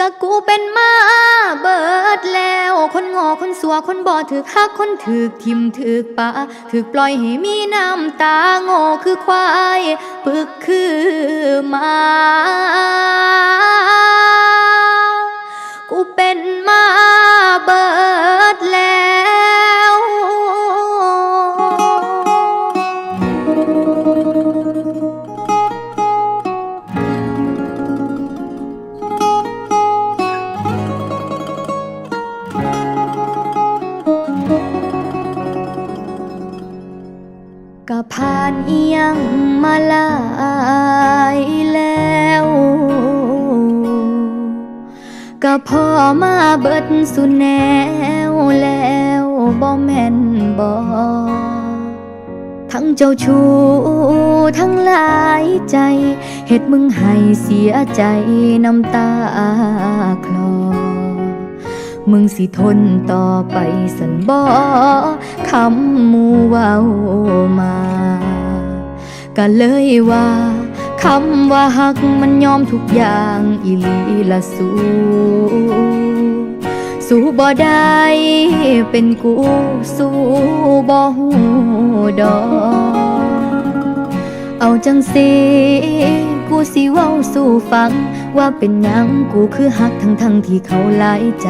กะกูเป็นมาเบิดแล้ว คนงอคนสัวคนบ่ถือคักคนถือทิมถือปะถือปล่อยให้มีน้ำตาโง่คือควาย ปึกคือมา ผ่านอียงมาลายแล้ว ก็พอมาเบิดสุดแนวแล้วบ่แม่นบ่ทั้งเจ้าชู้ทั้งหลายใจเฮ็ดมึงให้เสียใจน้ำตาคลอ มึงสิทนต่อไปสันบ่คำมูเว้ามาก็เลยว่าคำว่าหักมันยอมทุกอย่างอีลีละสูสู้บ่ได้เป็นกูสู้บ่หูดอก เอาจังสิกูสิเว้าสู่ ฟัง ว่าเป็นยังกูคือหักทั้งทั้งที่เขาหลายใจ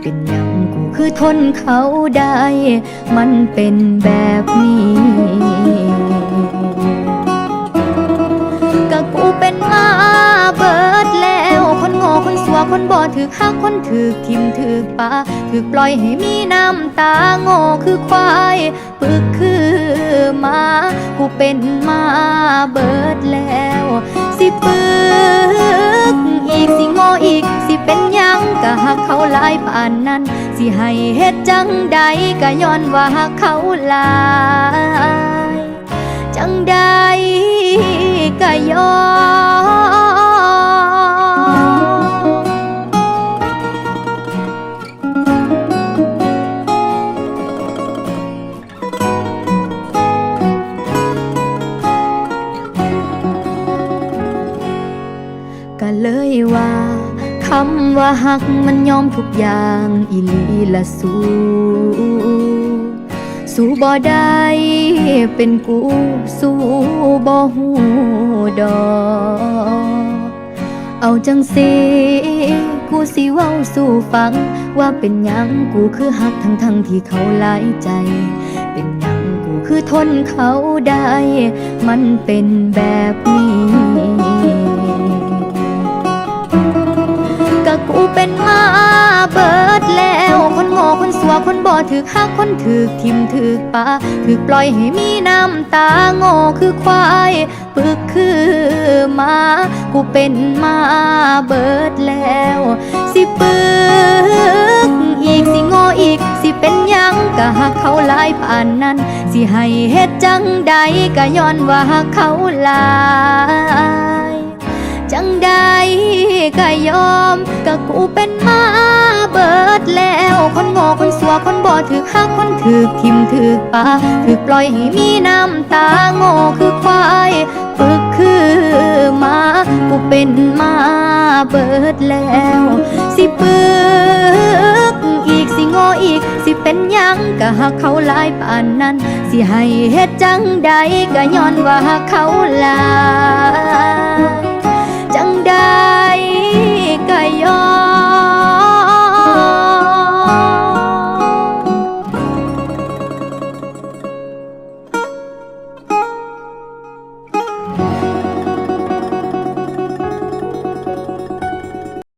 เป็นยังกูคือทนเขาได้ มันเป็นแบบนี้ก็กูเป็นมาเบิดแล้วคนโง่คนสัวคนบ่ถือหักคนถือทิมถือปาถือปล่อยให้มีน้ำตาโง่คือควายปึกคือมา กูเป็นมาเบิดแล้ว สิปึกอีกสิโง่อีก สิเป็นยังกะหักเขาหลายปานนั้น สิให้เฮ็ดจังใดก็ย้อนว่าหักเขาหลายำว่าหักมันยอมทุกอย่างอีลีละสู้สู้บ่ได้เป็นกูสู้บ่หูดอ เอาจังสิกูสิเว้าสู่ฟัง ว่าเป็นหยังกูคือหักทั้งทั้งที่เขาหลายใจ เป็นหยังกูคือทนเขาได้ มันเป็นแบบนี้ ถือคักคนถือทิมถือปาถือปล่อยให้มีน้ำตาโง่คือควายปึกคือมากูเป็นมาเบิดแล้ว สิปึกอีกสิโง่อีก สิเป็นยังก็หักเขาหลายปานนั้น สิให้เฮ็ดจังใดก็ย้อนว่าหักเขาหลายจังใดก็ยอมก็กูเป็น ดแล้ว คนโง่คนสัวคนบ่ถือหักคนถือทิมถือปาถือปล่อยให้มีน้ำตาโง่คือควายปึกคือมากูเป็นมาเบิดแล้ว สิปึกอีกสิโง่อีก สิเป็นยังก็หักเขาหลายป่านนั้น สิให้เฮ็ดจังใดก็ย้อนว่าหักเขาหลาย